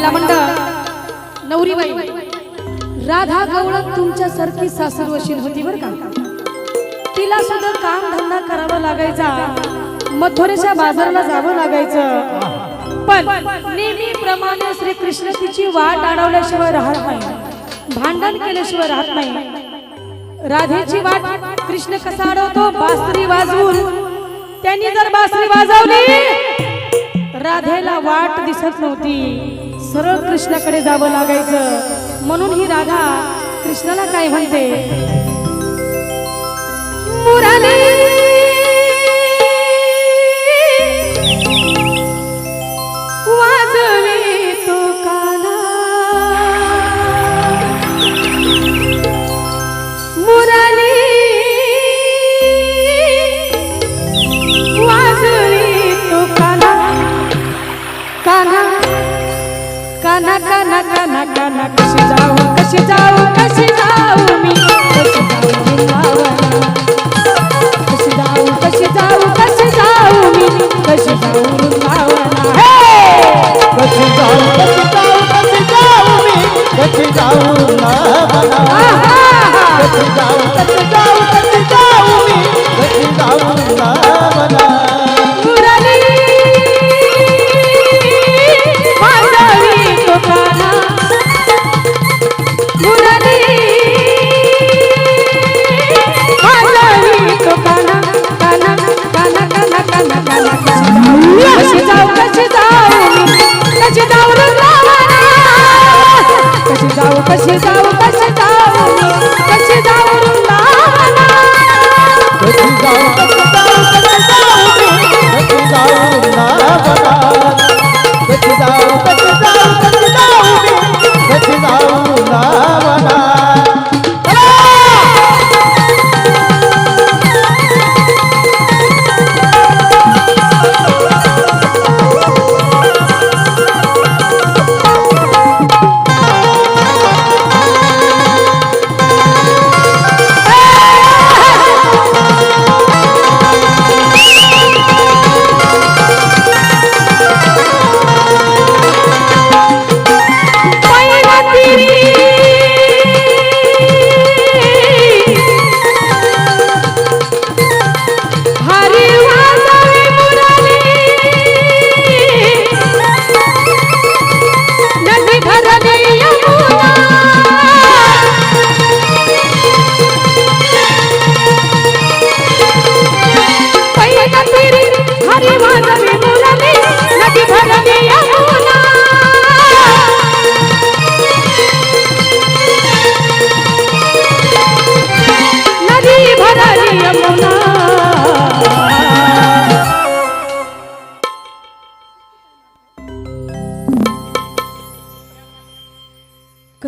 महिला मंडळ नवरीबाई राधा गौळ तुमच्या सारखी सासरवशील होती बर का? तिला सुद्धा काम धंदा करावा लागायचा. मथुरेच्या बाजाराला जावं लागायचं. पण नेहमीप्रमाणे श्री कृष्ण तिची वाट अडवल्याशिवाय राहत नाही. भांडण केल्याशिवाय राहत नाही. राधेची वाट कृष्ण कसा अडवतो? बासरी वाजवून. त्यांनी जर बासरी वाजवली राधेला वाट दिसत नव्हती. सरळ कृष्णाकडे जावं लागायचं. म्हणून ही राधा कृष्णाला काय म्हणते? मुरली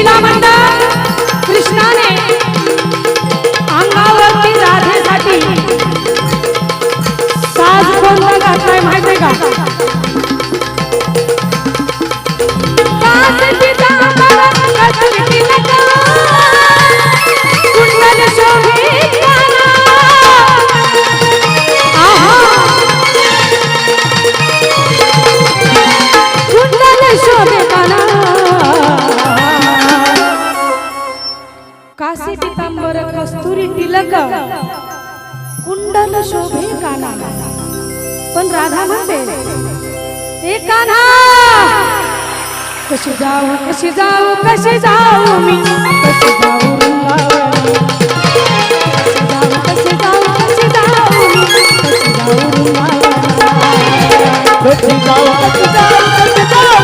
இல்லாம कुंडल काना पण राधा म्हणते हे काना कशी जाऊ कशी जाऊ कशी जाऊ मी? कशी जाऊ वृंदावनी. कशी जाऊ कशी जाऊ?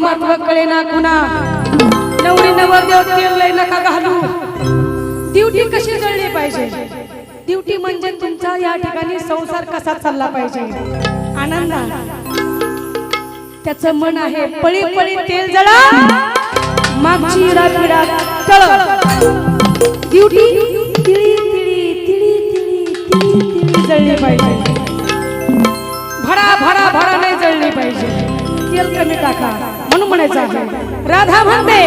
महत्त्व मात्र कळेना कुणा? नवरी नवरदेव तेल लय नका घालू. ड्युटी कशी जळली पाहिजे? ड्युटी म्हणजे तुमचा या ठिकाणी संसार कसा चालला पाहिजे? आनंदा. त्याचं मन आहे पळी पळी तेल जळा. मागची राजविडा तळ. ड्युटी तिळी तिळी तिळी तिळी तिळी तिळी जळली पाहिजे. भरा भरा भरा नाही जळली पाहिजे. तेल कमी टाका. म्हणून म्हणायचा आहे. राधा म्हणते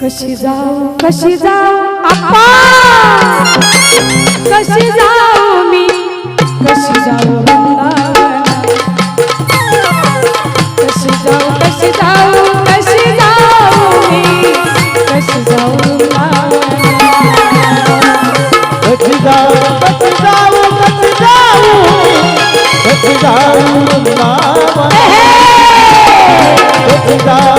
कशी जाऊ कशी जाऊ आप्पा? कशी जाऊ मी? कशी जाऊ कशी जाऊ कशी जाऊ? कशी जाऊ मी कशी जाऊ? कशी जाऊ कशी जाऊ? कशी जाऊ कशी जाऊ? cantar